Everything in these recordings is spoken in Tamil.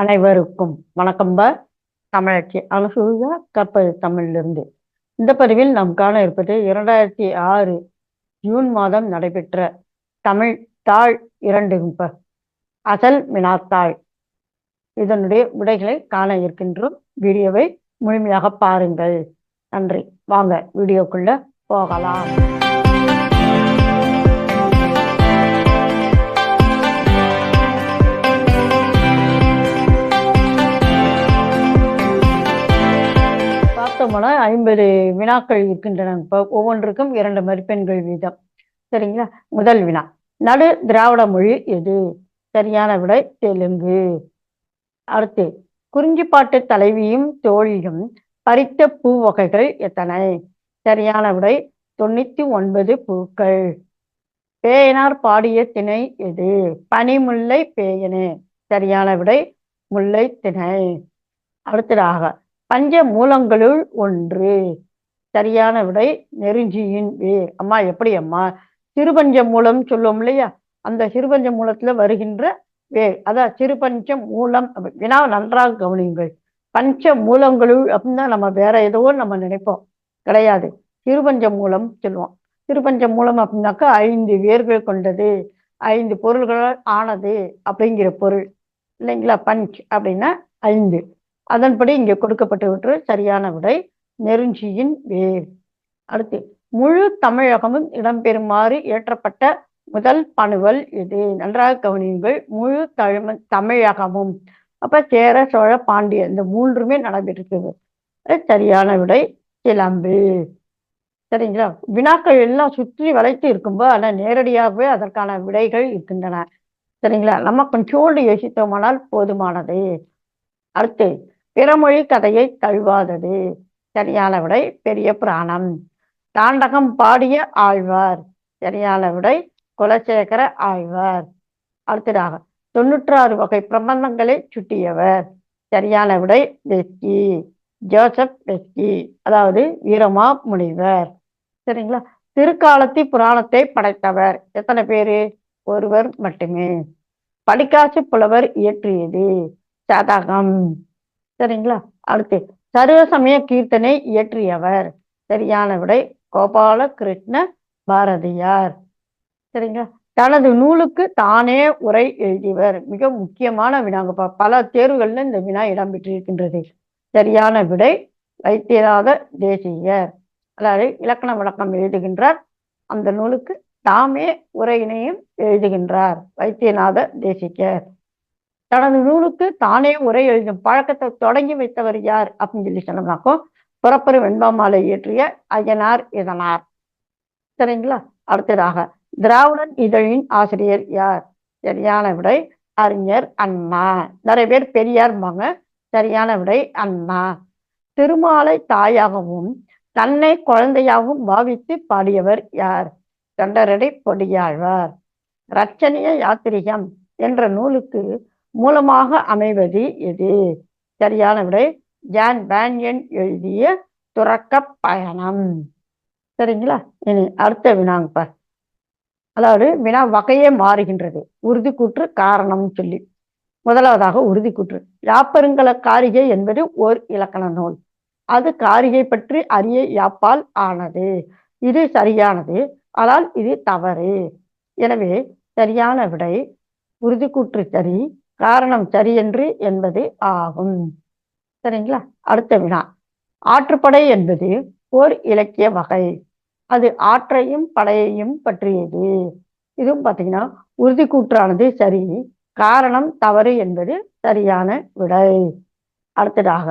அனைவருக்கும் வணக்கம்ப தமிழச்சி அனுசூயா கற்பது தமிழிலிருந்து. இந்த பதிவில் நாம் காண இருப்பது இரண்டாயிரத்தி ஆறு ஜூன் மாதம் நடைபெற்ற தமிழ் தாள் ப அசல் வினாத்தாள் இதனுடைய விடைகளை காண இருக்கின்றோம். வீடியோவை முழுமையாக பாருங்கள். நன்றி. வாங்க வீடியோக்குள்ள போகலாம். பார்த்தோம்னா ஐம்பது வினாக்கள் இருக்கின்றன. இப்போ ஒவ்வொன்றுக்கும் இரண்டு மதிப்பெண்கள் வீதம். சரிங்களா? முதல் வினா. நடு திராவிட மொழி எது? சரியான விடை தெலுங்கு. அடுத்து குறிஞ்சிப்பாட்டு தலைவியும் தோழியும் பறித்த பூ வகைகள் எத்தனை? சரியான விடை தொண்ணூத்தி ஒன்பது பூக்கள். பேயனார் பாடிய திணை எது? பனிமுல்லை பேயனே. சரியான விடை முல்லை திணை. அடுத்ததாக பஞ்ச மூலங்களுள் ஒன்று. சரியான விடை நெருஞ்சியின் வேர். அம்மா எப்படி அம்மா? சிறுபஞ்ச மூலம் சொல்லுவோம் இல்லையா? அந்த சிறுபஞ்ச மூலத்துல வருகின்ற வேர். அதான் சிறுபஞ்ச மூலம் வினா நன்றாக கவனியுங்கள். பஞ்ச மூலங்களுள் அப்படின்னா நம்ம வேற ஏதோ நம்ம நினைப்போம். கிடையாது. சிறுபஞ்ச மூலம் சொல்லுவோம். சிறுபஞ்ச மூலம் அப்படின்னாக்கா ஐந்து வேர்கள் கொண்டது. ஐந்து பொருள்களால் ஆனது அப்படிங்கிற பொருள். இல்லைங்களா? பஞ்ச் அப்படின்னா ஐந்து. அதன்படி இங்கே கொடுக்கப்பட்டு விட்டு சரியான விடை. நெருஞ்சியின் வேர். அடுத்து முழு தமிழகமும் இடம்பெறுமாறு இயற்றப்பட்ட முதல் பணுவல் இது. நன்றாக கவனியுங்கள் முழு தமிழ் தமிழகமும். அப்ப சேர சோழ பாண்டிய இந்த மூன்றுமே நடைபெற்றிருக்குது சரியான விடை சிலம்பு. சரிங்களா? வினாக்கள் எல்லாம் சுற்றி வளைத்து இருக்கும்போது ஆனால் நேரடியாகவே அதற்கான விடைகள் இருக்கின்றன. சரிங்களா? நம்ம கொஞ்சோண்டு யோசித்தோமானால் போதுமானது. அடுத்து பிறமொழி கதையை தழுவாதது. சரியான விடை பெரிய புராணம். தாண்டகம் பாடிய ஆழ்வார். சரியான விடை குலசேகர ஆழ்வார். அடுத்ததாக தொண்ணூற்றாறு வகை பிரபந்தங்களை சுட்டியவர். சரியான விடை வெஸ்கி. ஜோசப் வெஸ்கி அதாவது வீரமா முனிவர். சரிங்களா? திருக்காலத்தி புராணத்தை படைத்தவர். எத்தனை பேரு? ஒருவர் மட்டுமே. படிக்காசு புலவர் இயற்றியது. சதகம். சரிங்களா? அடுத்து சர்வசமய கீர்த்தனை இயற்றியவர். சரியான விடை கோபால கிருஷ்ண பாரதியார். சரிங்களா? தனது நூலுக்கு தானே உரை எழுதியவர். மிக முக்கியமான வினாங்கப்பா பல தேர்வுகள்ல இந்த வினா இடம்பெற்றிருக்கின்றது சரியான விடை வைத்தியநாத தேசியர். அதாவது இலக்கண விளக்கம் எழுதுகின்றார். அந்த நூலுக்கு தாமே உரையினையும் எழுதுகின்றார். வைத்தியநாத தேசிகர் தனது நூலுக்கு தானே உரை எழுதும் பழக்கத்தை தொடங்கி வைத்தவர் யார்? அப்படின்னு சொல்லி சொன்னோம்னாக்கோ புறப்பெரு வெண்பாமாலை இயற்றிய அய்யனார் இதனார். சரிங்களா? அடுத்ததாக திராவிடன் இதழின் ஆசிரியர் யார்? சரியான விடை அறிஞர் அண்ணா. நிறைய பேர் பெரியார்பாங்க சரியான விடை அண்ணா. திருமாலை தாயாகவும் தன்னை குழந்தையாகவும் பாவித்து பாடியவர் யார்? தொண்டரடை பொடியாழ்வார். ரச்சனிய யாத்திரிகம் என்ற நூலுக்கு மூலமாக அமைவது எது? சரியான விடை ஜான் பேன்யன் எழுதிய துறக்க பயணம். சரிங்களா? இனி அடுத்த வினாங்கப்பா. அதாவது வினா வகையே மாறுகின்றது. உறுதி கூற்று காரணம் சொல்லி. முதலாவதாக உறுதி கூற்று. யாப்பருங்கல காரிகை என்பது ஓர் இலக்கண நூல். அது காரிகை பற்றி அறிய யாப்பால் ஆனது. இது சரியானது ஆனால் இது தவறு. எனவே சரியான விடை உறுதி கூற்று சரி காரணம் சரியன்று என்பது ஆகும். சரிங்களா? அடுத்த வினா. ஆற்றுப்படை என்பது ஓர் இலக்கிய வகை. அது ஆற்றையும் படையையும் பற்றியது. இதுவும் பார்த்தீங்கன்னா உறுதி கூற்றானது சரி காரணம் தவறு என்பது சரியான விடை. அடுத்ததாக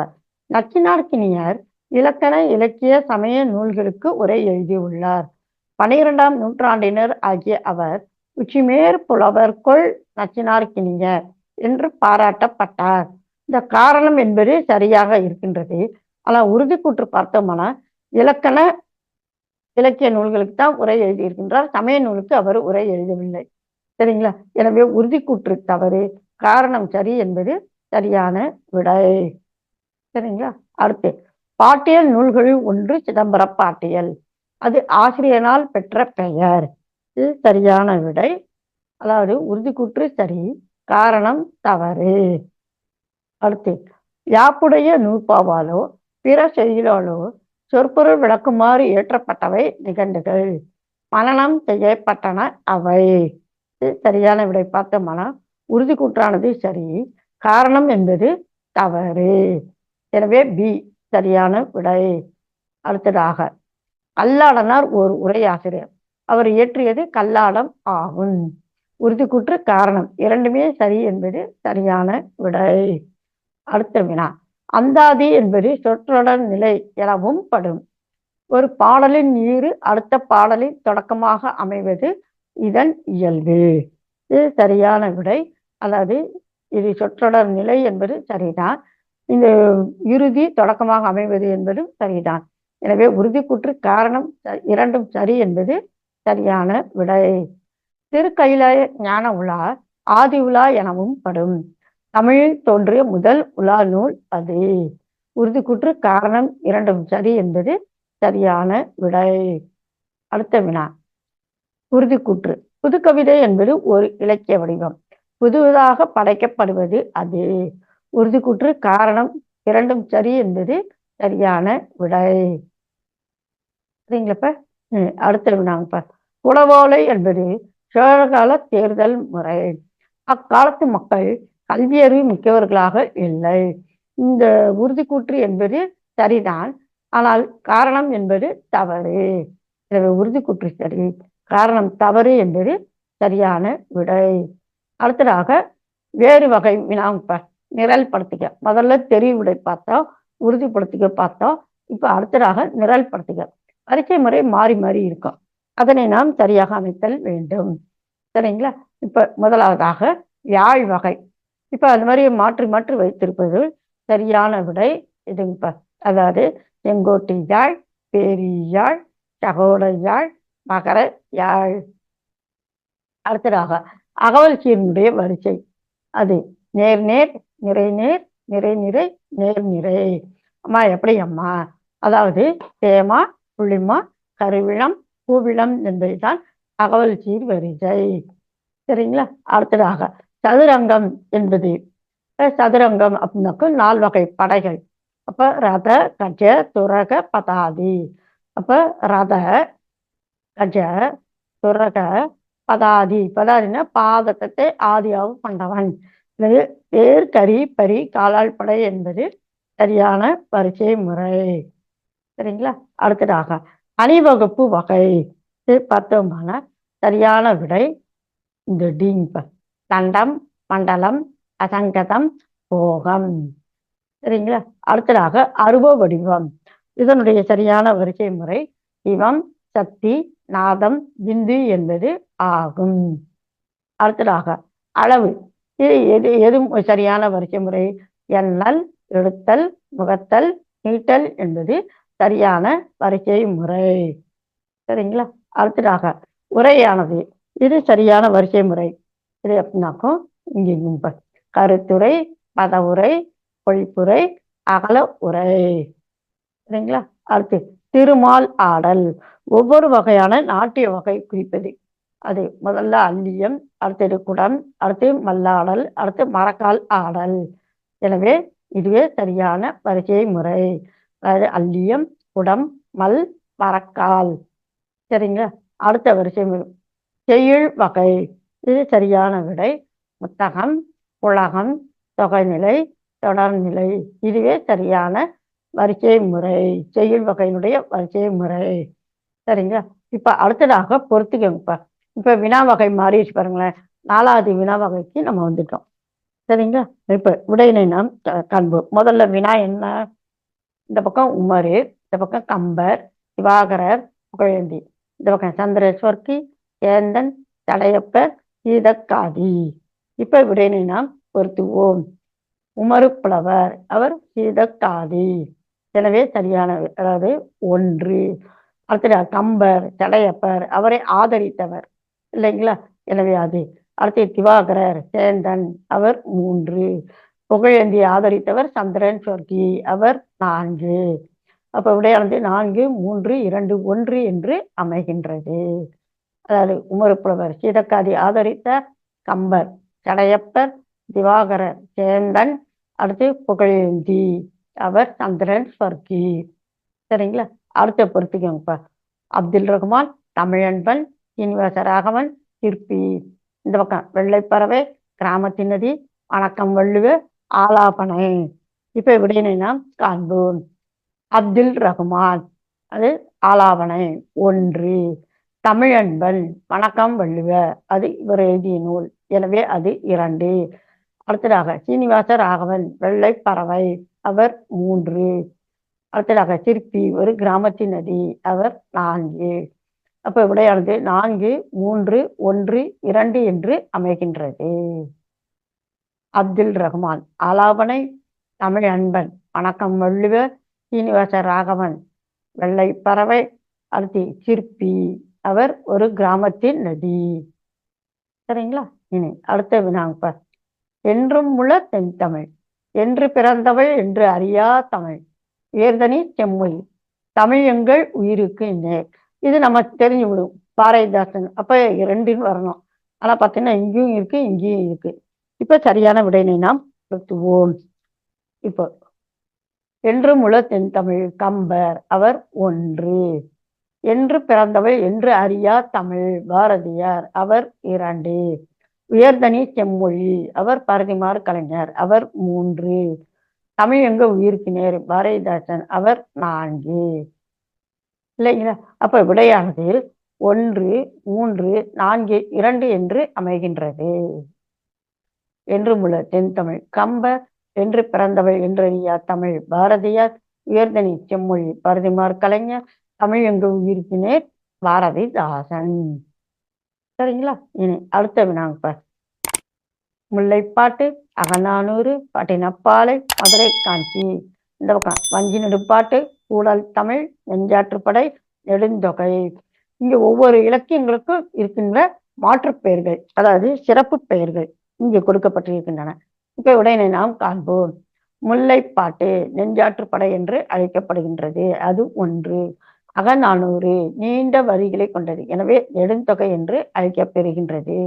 நச்சினார்க்கினியர் இலக்கண இலக்கிய சமய நூல்களுக்கு உரை எழுதியுள்ளார். பனிரெண்டாம் நூற்றாண்டினர் ஆகிய அவர் உச்சிமேர் புலவர்கொள் நச்சினார்க்கினியர் என்று பாராட்டப்பட்டார். இந்த காரணம் என்பது சரியாக இருக்கின்றது. ஆனால் உறுதி கூற்று பார்த்தோம்னா இலக்கண இலக்கிய நூல்களுக்கு தான் உரை எழுதியிருக்கின்றார். சமய நூலுக்கு அவர் உரை எழுதவில்லை. சரிங்களா? எனவே உறுதி கூற்று தவறு காரணம் சரி என்பது சரியான விடை. சரிங்களா? அடுத்து பாட்டியல் நூல்களில் ஒன்று சிதம்பர பாட்டியல். அது ஆசிரியனால் பெற்ற பெயர். இது சரியான விடை. அதாவது உறுதி கூற்று சரி காரணம் தவறு. அடுத்து யாப்புடைய நூற்பாவாலோ பிற செய்யுளாலோ சொற்பொருள் விளக்குமாறு ஏற்றப்பட்டவை நிகண்டுகள். மனநம் செய்யப்பட்டன அவை. சரியான விடை பார்த்தோம்னா உறுதி கூற்றானது சரி காரணம் என்பது தவறு. எனவே பி சரியான விடை. அடுத்ததாக அல்லாடனார் ஒரு உரையாசிரியர். அவர் இயற்றியது கல்லாடம் ஆகும். உறுதிக்குற்று காரணம். இரண்டுமே சரி என்பது சரியான விடை. அடுத்த வினா. அந்தாதி என்பது சொற்றொடர் நிலை எனவும் படும். ஒரு பாடலின் ஈறு அடுத்த பாடலின் தொடக்கமாக அமைவது இதன் இயல்பு. இது சரியான விடை. அதாவது இது சொற்றொடர் நிலை என்பது சரிதான். இந்த இறுதி தொடக்கமாக அமைவது என்பதும் சரிதான். எனவே உறுதிக்குற்று காரணம் ச- இரண்டும் சரி என்பது சரியான விடை. திருக்கையில ஞான உலா ஆதி உலா எனவும் படும். தமிழில் தோன்றிய முதல் உலா நூல் அது. உறுதிக்கூற்று காரணம் இரண்டும் சரி என்பது சரியான விடை. அடுத்த வினா. உறுதிக்கூற்று புதுக்கவிதை என்பது ஒரு இலக்கிய வடிவம். புதுவதாக படைக்கப்படுவது அது. உறுதிக்கூற்று காரணம் இரண்டும் சரி என்பது சரியான விடை. சரிங்களப்ப அடுத்த வினாங்கப்பா. குடவோலை என்பது சோழகால தேர்தல் முறை. அக்காலத்து மக்கள் கல்வியறிவு மிக்கவர்களாக இல்லை. இந்த உறுதிக்கூற்று என்பது சரிதான். ஆனால் காரணம் என்பது தவறு. எனவே உறுதிக்கூற்று சரி. காரணம் தவறு என்பது சரியான விடை. அடுத்ததாக வேறு வகை வினா நிரல் படுத்திக்க முதல்ல தெரிவு விடை பார்த்தோம் உறுதிப்படுத்திக்க பார்த்தோம் இப்போ அடுத்ததாக நிரல் படுத்திக்க பரீட்சை முறை மாறி மாறி இருக்கும் அதனை நாம் சரியாக அமைத்தல் வேண்டும். சரிங்களா? இப்ப முதலாவதாக யாழ் வகை. இப்ப அது மாதிரி மாற்றி மாற்றி வைத்திருப்பது சரியான விடை. இதுங்கப்பா அதாவது செங்கோட்டு யாழ் பேரியாழ் சகோட யாழ் மகர யாழ். அடுத்ததாக அகவல் வரிசை. அது நேர் நேர் நிறை நேர் நிறை நிறை நேர் நிறை. அம்மா எப்படி அம்மா? அதாவது தேமா புள்ளிமா கருவிளம் கூவிளம் என்பதுதான் அகவல் சீர் வரிசை சரிங்களா? அடுத்ததாக சதுரங்கம் என்பது. சதுரங்கம் அப்படின்னாக்க நால் வகை படைகள். அப்ப ரத கஜ துரக பதாதி. அப்ப ரத கஜ துரக பதாதி. பதாதினா பாதகத்தை ஆதியாக கொண்டவன். இது வேர் கரி பரி காலாள் படை என்பது சரியான வரிசை முறை சரிங்களா? அடுத்ததாக அணிவகுப்பு வகை. பார்த்தோம்னா சரியான விடை. இந்த டீங்க தண்டம் மண்டலம் அசங்கதம் போகம். சரிங்களா? அடுத்ததாக அருவ வடிவம். இதனுடைய சரியான வரிசை முறை இவம் சக்தி நாதம் பிந்து என்பது ஆகும். அடுத்ததாக அளவு. இது எது எது சரியான வரிசை முறை? எண்ணல் எடுத்தல் முகத்தல் நீட்டல் என்பது சரியான வரிசை முறை. சரிங்களா? அடுத்ததாக உரையானது. இது சரியான வரிசை முறை. இது எப்படின்னாக்கும் இங்கே இங்க கருத்துரை பதவுரை பொழிப்புரை அகல உரை. சரிங்களா? அடுத்து திருமால் ஆடல். ஒவ்வொரு வகையான நாட்டிய வகை குறிப்பது. அது முதல்ல அல்லியம் அடுத்தது குடம் அடுத்து மல்லாடல் அடுத்து மரக்கால் ஆடல். எனவே இதுவே சரியான வரிசை முறை. அதாவது அல்லியம் குடம் மல் மரக்கால் சரிங்க அடுத்த வரிசை முறை செய்யுள் வகை. இது சரியான விடை. புத்தகம் உலகம் தொகைநிலை தொடர்நிலை. இதுவே சரியான வரிசை முறை. செய்யுள் வகையினுடைய வரிசை முறை. சரிங்க இப்ப அடுத்ததாக பொறுத்துக்கோங்கப்பா. இப்ப வினா வகை மாறிடுச்சு பாருங்களேன். நாலாவது வினா வகைக்கு நம்ம வந்துட்டோம். சரிங்களா? இப்ப விடையினை நாம் க- காண்போம். முதல்ல வினா என்ன? இந்த பக்கம் உமரு இந்த பக்கம் கம்பர் திவாகரர் புகழேந்தி. இந்த பக்கம் சந்திரேஸ்வர்கி சேந்தன் தலையப்பர் சீதக்காதி. இப்ப விடையினை நாம் பொருத்துவோம். உமரு புலவர் அவர் சீதக்காதி. எனவே சரியான அதாவது ஒன்று. அடுத்தது கம்பர் தடையப்பர் அவரை ஆதரித்தவர். இல்லைங்களா? எனவே அது. அடுத்து திவாகரர் சேந்தன் அவர் மூன்று. புகழேந்தி ஆதரித்தவர் சந்திரன் சொர்க்கி. அவர் நான்கு. அப்ப விடையானது நான்கு மூன்று இரண்டு ஒன்று என்று அமைகின்றது. அதாவது உமருப்புலவர் சீதக்காதி ஆதரித்த கம்பர் சடையப்பர் திவாகரர் சேந்தன் அடுத்து புகழேந்தி அவர் சந்திரன் ஸ்வர்கி சரிங்களா? அடுத்த பொறுத்துக்கோங்கப்பா அப்துல் ரஹ்மான் தமிழன்பன் சீனிவாச ராகவன் சிற்பி. இந்த பக்கம் வெள்ளைப்பறவை கிராமத்தினதி வணக்கம் வள்ளுவே ஆலாபனை. இப்ப விடையினை நாம் காண்போம் அப்துல் ரஹ்மான். அது ஆலாபனை. ஒன்று தமிழன்பன் வணக்கம் வள்ளுவ. அது இவர் எழுதிய நூல். எனவே அது இரண்டு. அடுத்ததாக சீனிவாச ராகவன் வெள்ளை பறவை. அவர் மூன்று. அடுத்ததாக சிற்பி ஒரு கிராமத்தின் நதி. அவர் நான்கு. அப்ப விடையானது நான்கு மூன்று ஒன்று இரண்டு என்று அமைகின்றது. அப்துல் ரஹ்மான். ஆலாபனை தமிழ் அன்பன். வணக்கம் வள்ளுவ சீனிவாச ராகவன். வெள்ளை பறவை. அடுத்து சிற்பி. அவர் ஒரு கிராமத்தின் நதி. சரிங்களா? இனி அடுத்த வினாங்க என்றும் உள்ள தென் தமிழ். என்று பிறந்தவள் என்று அறியா தமிழ். உயர்தனி செம்மொழி. தமிழ் எங்கள் உயிருக்கு நேர். இது நம்ம தெரிஞ்சு விடும். பாரதிதாசன். அப்ப ரெண்டுன்னு வரணும். ஆனா பார்த்தீங்கன்னா இங்கேயும் இருக்கு இங்கேயும் இருக்கு. இப்ப சரியான விடையினை நாம் பொருத்துவோம் இப்போ என்று முழ தென் தமிழ் கம்பர் அவர் ஒன்று. என்று பிறந்தவள் என்று அறியா தமிழ் பாரதியார் அவர் இரண்டு. உயர்தனி செம்மொழி அவர் பரதிமார் கலைஞர் அவர் மூன்று. தமிழ் எங்க உயிருக்கு நேர் பாரதிதாசன் அவர் நான்கு. இல்லைங்களா? அப்ப விடையானது ஒன்று மூன்று நான்கு இரண்டு என்று அமைகின்றது. என்று முழ தென் தமிழ். என்று பிறந்தவள் என்றறியா தமிழ் பாரதியார் உயர்தனி செம்மொழி பரதிமார் கலைஞர் தமிழ் என்று உயிருக்கு பாரதிதாசன் சரிங்களா? இனி அடுத்த வினாங்க முல்லைப்பாட்டு அகநானூறு பட்டினப்பாலை மதுரை காஞ்சி இந்த பக்கம் வஞ்சி நெடுப்பாட்டு கூடல் தமிழ் நெஞ்சாற்றுப்படை நெடுந்தொகை. இங்க ஒவ்வொரு இலக்கியங்களுக்கும் இருக்கின்ற மாற்றுப் பெயர்கள் அதாவது சிறப்பு பெயர்கள். இங்கு கொடுக்கப்பட்டிருக்கின்றன. இப்ப உடனே நாம் காண்போம். முல்லைப்பாட்டு நெஞ்சாற்றுப்படை என்று அழைக்கப்படுகின்றது. அது ஒன்று. அகநானூறு நீண்ட வரிகளை கொண்டது. எனவே நெடுந்தொகை என்று அழைக்கப்பெறுகின்றது.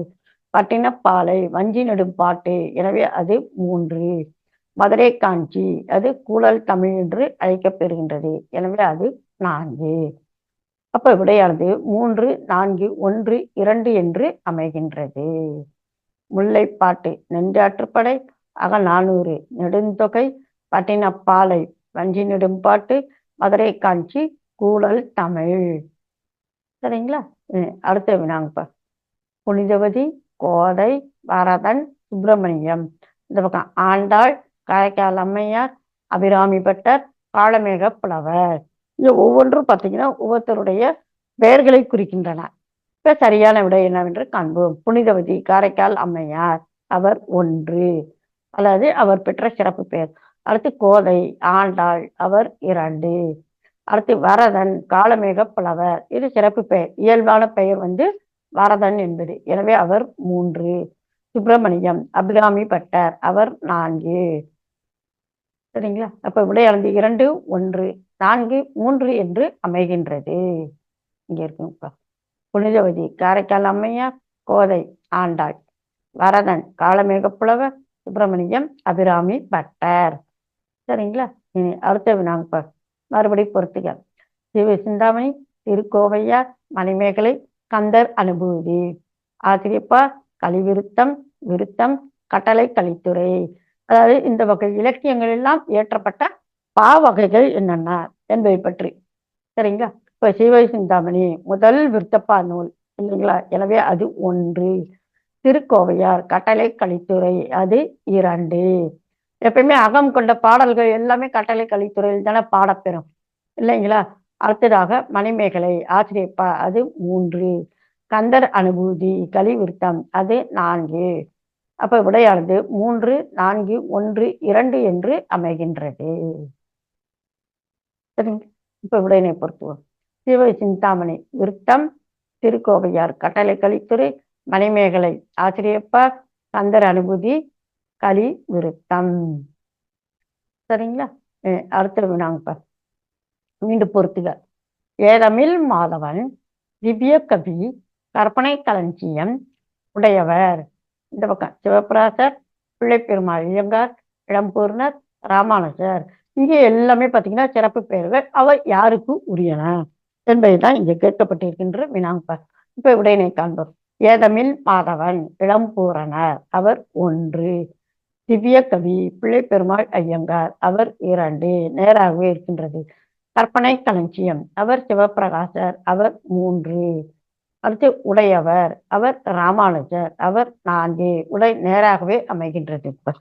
பட்டினப்பாலை வஞ்சி நெடும்பாட்டு எனவே அது மூன்று. மதுரை காஞ்சி அது கூழல் தமிழ் என்று அழைக்கப்பெறுகின்றது. எனவே அது நான்கு. அப்ப விடையானது மூன்று நான்கு ஒன்று இரண்டு என்று அமைகின்றது. முல்லைப்பாட்டு நெஞ்சாற்றுப்படை அகநானூறு நெடுந்தொகை பட்டினப்பாலை வஞ்சி நெடும்பாட்டு மதுரை காஞ்சி கூழல் தமிழ். சரிங்களா? அடுத்த வினாங்கப்பா. புனிதவதி கோதை பரதன் சுப்பிரமணியம். இந்த பக்கம் ஆண்டாள் காரைக்கால் அம்மையார் அபிராமி பட்டர் புலவர். இது ஒவ்வொன்றும் பார்த்தீங்கன்னா ஒவ்வொருத்தருடைய பெயர்களை குறிக்கின்றன. இப்ப சரியான விடை என்னவென்று காண்போம். புனிதவதி காரைக்கால் அம்மையார். அவர் ஒன்று. அதாவது அவர் பெற்ற சிறப்பு பெயர். அடுத்து கோதை ஆண்டாள் அவர் இரண்டு. அடுத்து வரதன் காலமேக புலவர். இது சிறப்பு பெயர். இயல்பான பெயர் வந்து வரதன் என்பது. எனவே அவர் மூன்று. சுப்பிரமணியம் அபிராமி பட்டர். அவர் நான்கு. சரிங்களா? அப்ப விடையானது இரண்டு ஒன்று நான்கு மூன்று என்று அமைகின்றது. இங்க இருக்குங்கப்பா புனிதவதி காரைக்கால் அம்மையார் கோதை ஆண்டாள் வரதன் காலமேக புலவர் சுப்பிரமணியம் அபிராமி பட்டர். சரிங்களா? இனி அடுத்த வினாங்கப்பா. மறுபடி பொறுத்துக சிவ சிந்தாமணி திருக்கோவையார் மணிமேகலை கந்தர் அனுபூதி. ஆசிரியப்பா கலிவிருத்தம் விருத்தம் கட்டளை கலித்துறை. அதாவது இந்த வகை இலக்கியங்கள் எல்லாம் இயற்றப்பட்ட பாவகைகள் என்னென்ன என்பதை பற்றி. சரிங்களா? இப்ப சிவை சிந்தாமணி முதல் விருத்தப்பா நூல் இல்லைங்களா எனவே அது ஒன்று. திருக்கோவையார் கட்டளை கலித்துறை அது இரண்டு. எப்பயுமே அகம் கொண்ட பாடல்கள் எல்லாமே கட்டளை கலித்துறையில் தானே பாடப்பெறும் இல்லைங்களா? அடுத்ததாக மணிமேகலை ஆசிரியப்பா அது மூன்று. கந்தர் அனுபூதி கலிவிருத்தம் அது நான்கு. அப்ப விடையானது மூன்று நான்கு ஒன்று இரண்டு என்று அமைகின்றது. சரிங்க. இப்ப விடையினை பொறுத்துவோம் சிவ சிந்தாமணி விருத்தம் திருக்கோவையார் கட்டளை கலித்துறை மணிமேகலை ஆசிரியப்பா சந்தர் அனுபூதி கலி விருத்தம். சரிங்களா? அடுத்த வினாங்கப்பா. மீண்டும் பொறுத்துக. ஏதமில் மாதவன் திவ்ய கவி கற்பனை களஞ்சியம் உடையவர். இந்த பக்கம் சிவபிராசர் பிள்ளை பெருமாள் ஐயங்கார் இளம்பூர்ணர் ராமானுஜர். இங்கே எல்லாமே பார்த்தீங்கன்னா சிறப்பு பெயர்கள். அவர் யாருக்கு உரியன? என்பதுதான் இங்கே கேட்கப்பட்டிருக்கின்ற வினாங்க இப்ப உடனே காண்போம். ஏதமில் மாதவன் இளம்பூரணர் அவர் ஒன்று. திவ்ய கவி பிள்ளை பெருமாள் ஐயங்கார் அவர் இரண்டு. நேராகவே இருக்கின்றது. கற்பனை களஞ்சியம் அவர் சிவபிரகாசர் அவர் மூன்று. அடுத்து உடையவர் அவர் ராமானுஜர் அவர் நான்கு. உடை நேராகவே அமைகின்றது இப்ப.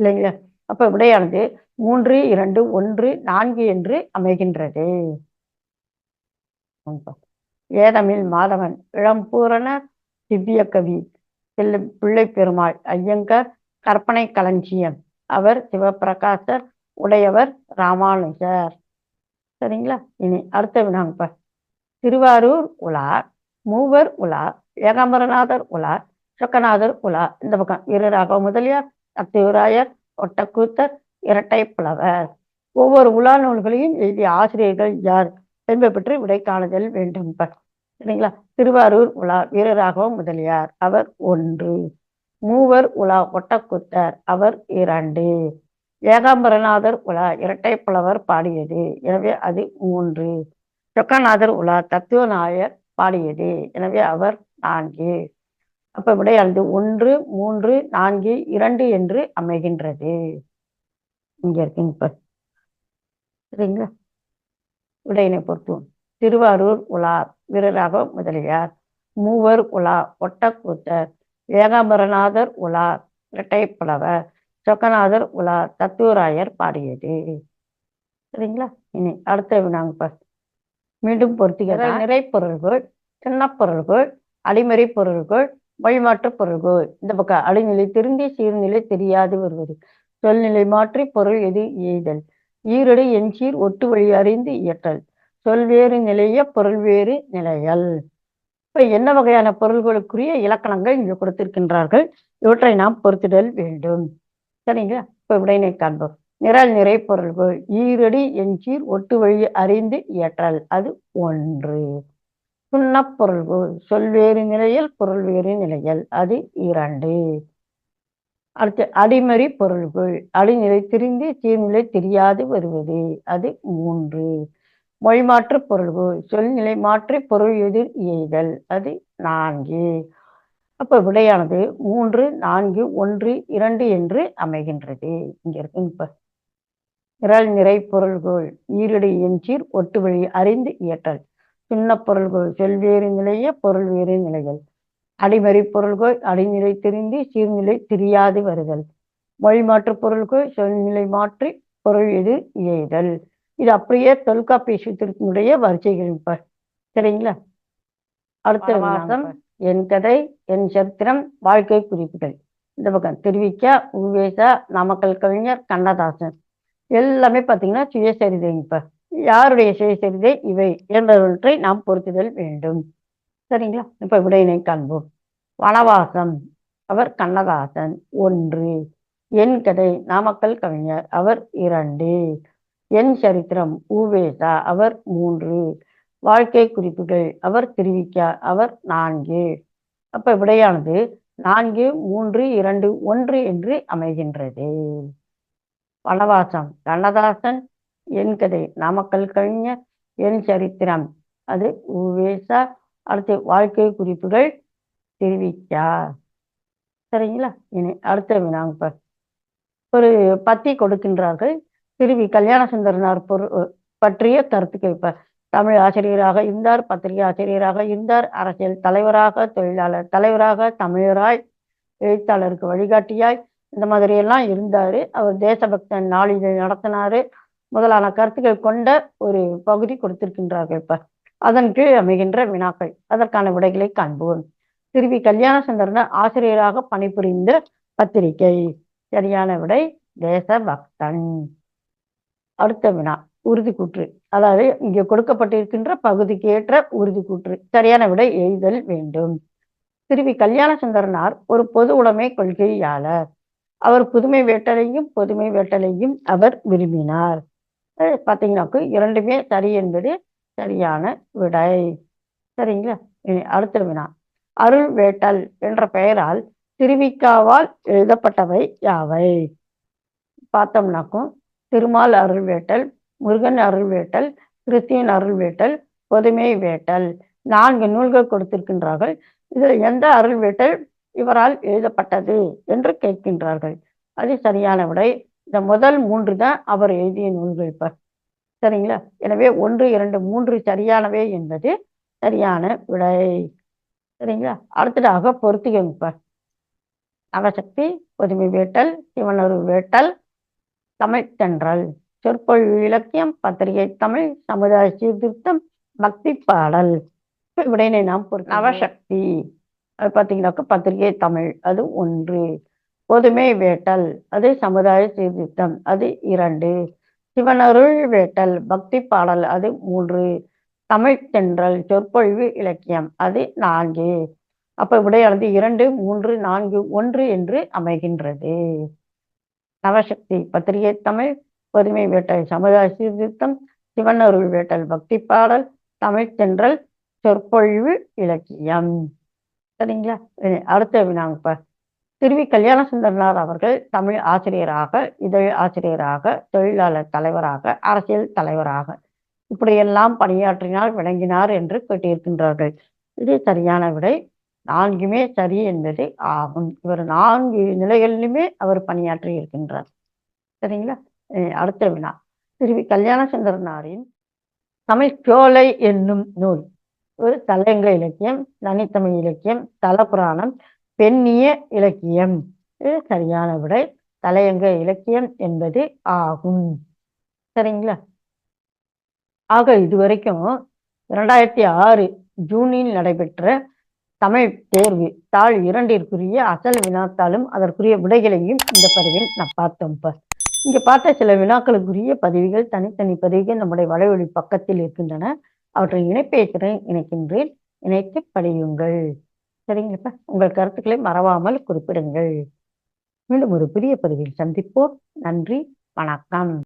இல்லைங்களா? அப்ப உடையானது மூன்று இரண்டு ஒன்று நான்கு என்று அமைகின்றது. ஏனமில் மாதவன் இளம்பூரண திவ்ய கவி செல்ல பிள்ளை பெருமாள் ஐயங்கர் கற்பனை களஞ்சியம். அவர் சிவபிரகாசர் உடையவர் ராமானுஜர். சரிங்களா? இனி அடுத்த வினாங்க திருவாரூர் உலா மூவர் உலா ஏகாம்பரநாதர் உலா சொக்கநாதர் உலா இந்த பக்கம் இருராக முதலியார் அத்திவராயர் ஒட்டக்கூத்தர் இரட்டை புலவர். ஒவ்வொரு உலா நூல்களையும் எழுதிய ஆசிரியர்கள் யார்? என்பது பற்றி விடை காணுதல் வேண்டும் சரிங்களா? திருவாரூர் உலா வீரராகவ முதலியார். அவர் ஒன்று. மூவர் உலா ஒட்டக்குத்தர். அவர் இரண்டு. ஏகாம்பரநாதர் உலா இரட்டை புலவர் பாடியது. எனவே அது மூன்று. சொக்கநாதர் உலா தத்துவநாயர் பாடியது. எனவே அவர் நான்கு. அப்ப விடை அல்லது ஒன்று மூன்று நான்கு இரண்டு என்று அமைகின்றது. இங்க இருக்குங்க சரிங்களா? விடையினை பொறுப்போம் திருவாரூர் உலா வீரராக முதலியார். மூவர் உலா ஒட்டக்கூத்தர். ஏகாம்பரநாதர் உலா இரட்டைப்புலவர். சொக்கநாதர் உலா தத்துவராயர் பாடியது. சரிங்களா? இனி அடுத்த வினாங்க மீண்டும் பொருத்திக்கிற நிறைப்பொருள்கள் சின்னப்பொருள்கள் அடிமறை பொருள்கள் வழிமாற்று பொருள்கள். இந்த பக்கம் அடிநிலை திருந்தி சீர்நிலை தெரியாது வருவது. சொல்நிலை மாற்றி பொருள் எது எய்தல்? ஈரடு எஞ்சீர் ஒட்டு வழி அறிந்து இயற்றல். சொல்வேறு நிலைய பொருள் வேறு நிலையல். இப்ப என்ன வகையான பொருள்களுக்குரிய இலக்கணங்கள் இங்கு கொடுத்திருக்கின்றார்கள்? இவற்றை நாம் பொறுத்திடல் வேண்டும். சரிங்களா? இப்ப விடையினை காண்போம். நிரல் நிறை பொருள்கள் ஈரடி எஞ்சீர் ஒட்டு வழி அறிந்து இயற்றல். அது ஒன்று. சுண்ணப்பொருள்கள் சொல்வேறு நிலையில் பொருள் வேறு நிலையல். அது இரண்டு. அடுத்து அடிமறி பொருள்கள். அடிநிலை திரிந்து சீர்நிலை தெரியாது வருவது. அது மூன்று. மொழிமாற்று பொருள்கள். சொல்நிலை மாற்றி பொருள் எதிர் எய்தல் அது நான்கு. அப்ப விடையானது மூன்று நான்கு ஒன்று இரண்டு என்று அமைகின்றது. இங்க இருக்கு இப்ப. நிரல் நிறை பொருள்கள். ஈரடி எஞ்சீர் ஒட்டு வழி அறிந்து இயற்றல். சின்ன பொருள்கள். செல்வேறு நிலைய பொருள் வேறு நிலைகள். அடிமறி பொருள்கள் அடிநிலை தெரிந்து சீர்நிலை தெரியாது வருதல். மொழிமாற்று பொருள்கள் சொல்நிலை மாற்றி பொருள் எது இயதல். இது அப்படியே தொல்காப்பிய சூத்திரத்தினுடைய வரிசைகள் இப்ப சரிங்களா? அடுத்த மாசம் என் கதை என் சரித்திரம் வாழ்க்கை குறிப்புகள். இந்த பக்கம் திருவிக்கா உவேசா நாமக்கல் கவிஞர் கண்ணதாசன். எல்லாமே பார்த்தீங்கன்னா சுயசரிதை இப்ப. யாருடைய சுயசரிதை? இவை. என்பவற்றை நாம் பொருத்துதல் வேண்டும். சரிங்களா? இப்ப விடையினை காண்போம். வனவாசம் அவர் கண்ணதாசன் ஒன்று. என் கதை நாமக்கல் கவிஞர் அவர் இரண்டு. என் சரித்திரம் ஊவேசா அவர் மூன்று. வாழ்க்கை குறிப்புகள் அவர் திருவிக்கா அவர் நான்கு. அப்ப விடையானது நான்கு மூன்று இரண்டு ஒன்று என்று அமைகின்றது. வனவாசம் கண்ணதாசன் என் கதை நாமக்கல் கவிஞர் என் சரித்திரம் அது ஊவேசா அடுத்து வாழ்க்கை குறிப்புகள் தெரிவிக்கா சரிங்களா? இனி அடுத்த வினாங்க ஒரு பத்தி கொடுக்கின்றார்கள். திருவி கல்யாண சுந்தரனார் பொரு பற்றிய கருத்துக்கள் இப்ப தமிழ் ஆசிரியராக இருந்தார் பத்திரிகை ஆசிரியராக இருந்தார் அரசியல் தலைவராக தொழிலாளர் தலைவராக தமிழராய் எழுத்தாளருக்கு வழிகாட்டியாய் இந்த மாதிரி எல்லாம் இருந்தாரு. அவர் தேசபக்தன் நாளிதழ் நடத்தினாரு. முதலான கருத்துக்கள் கொண்ட ஒரு பகுதி கொடுத்திருக்கின்றார்கள் இப்ப. அதன் கீழ் அமைகின்ற வினாக்கள். அதற்கான விடைகளை காண்போம். திருவி கல்யாணசுந்தரன் ஆசிரியராக பணிபுரிந்த பத்திரிகை. சரியான விடை தேசபக்தன். அடுத்த வினா உறுதி கூற்று அதாவது இங்கே கொடுக்கப்பட்டிருக்கின்ற பகுதிக்கு ஏற்ற உறுதி கூற்று சரியான விடை எழுதல் வேண்டும். திருவி கல்யாணசுந்தரனார் ஒரு பொது உடைமை கொள்கையாளர். அவர் புதுமை வேட்டலையும் பொதுமை வேட்டலையும் அவர் விரும்பினார். பார்த்தீங்கன்னாக்கு இரண்டுமே சரி என்பது சரியான விடை. சரிங்களா? அடுத்த வினா. அருள் வேட்டல் என்ற பெயரால் திருவிக்காவால் எழுதப்பட்டவை யாவை? பார்த்தோம்னாக்கும் திருமால் அருள் வேட்டல் முருகன் அருள் வேட்டல் கிறிஸ்தியன் அருள் வேட்டல் பொதுமை வேட்டல். நான்கு நூல்கள் கொடுத்திருக்கின்றார்கள். இதில் எந்த அருள் வேட்டல் இவரால் எழுதப்பட்டது என்று கேட்கின்றார்கள். அது சரியான விடை. இந்த முதல் மூன்று தான் அவர் எழுதிய நூல்கள் இப்போ. சரிங்களா? எனவே ஒன்று இரண்டு மூன்று சரியானவை என்பது சரியான விடை. சரிங்களா? அடுத்ததாக பொறுத்துக்கோங்க இப்ப நவசக்தி பொதுமை வேட்டல் சிவனருள் வேட்டல் தமிழ் தென்றல். சொற்பொழிவு இலக்கியம் பத்திரிகை தமிழ் சமுதாய சீர்திருத்தம் பக்தி பாடல். இப்ப விடையினை நாம் பொறுத்து நவசக்தி அது பார்த்தீங்கன்னாக்கா பத்திரிகை தமிழ் அது ஒன்று. பொதுமை வேட்டல் அது சமுதாய சீர்திருத்தம் அது இரண்டு. சிவனருள் வேட்டல் பக்தி பாடல் அது மூன்று. தமிழ் தென்றல் சொற்பொழிவு இலக்கியம் அது நான்கு. அப்ப விடையானது இரண்டு மூன்று நான்கு ஒன்று என்று அமைகின்றது. நவசக்தி பத்திரிகை தமிழ் பொதுமை வேட்டல் சமுதாய சீர்திருத்தம் சிவனருள் வேட்டல் பக்தி பாடல் தமிழ் தென்றல் சொற்பொழிவு இலக்கியம். சரிங்களா? அடுத்த வினாங்கப்பா திருவி கல்யாண சுந்தரனார் அவர்கள் தமிழ் ஆசிரியராக இதழ் ஆசிரியராக தொழிலாளர் தலைவராக அரசியல் தலைவராக இப்படியெல்லாம் பணியாற்றினால் விளங்கினார் என்று கேட்டிருக்கின்றார்கள். இது சரியான விடை. நான்குமே சரி என்பது ஆகும். இவர் நான்கு நிலைகளிலுமே அவர் பணியாற்றி இருக்கின்றார் சரிங்களா அடுத்த வினா. திருவி கல்யாண சுந்தரனாரின் தமிழ் சோலை என்னும் நூல். ஒரு தலையங்க இலக்கியம் தனித்தமிழ் இலக்கியம் தலபுராணம் பெண்ணிய இலக்கியம். இது சரியான விடை. தலையங்க இலக்கியம் என்பது ஆகும். சரிங்களா? ஆக இதுவரைக்கும் இரண்டாயிரத்தி ஆறு ஜூனில் நடைபெற்ற தமிழ் தேர்வு தாள் இரண்டிற்குரிய அசல் வினாத்தாலும் அதற்குரிய விடைகளையும் இந்த பதிவில் நான் பார்த்தோம் இப்ப இங்க பார்த்த சில வினாக்களுக்குரிய பதிவுகள் தனித்தனி பதிவுகள் நம்முடைய வலைவழி பக்கத்தில் இருக்கின்றன. அவற்றை இணைப்பேற்கிறேன் இணைக்கின்றேன். இணைத்து படியுங்கள். சரிங்களப்பா உங்கள் கருத்துக்களை மறவாமல் குறிப்பிடுங்கள். மீண்டும் ஒரு புதிய பதிவில் சந்திப்போம். நன்றி. வணக்கம்.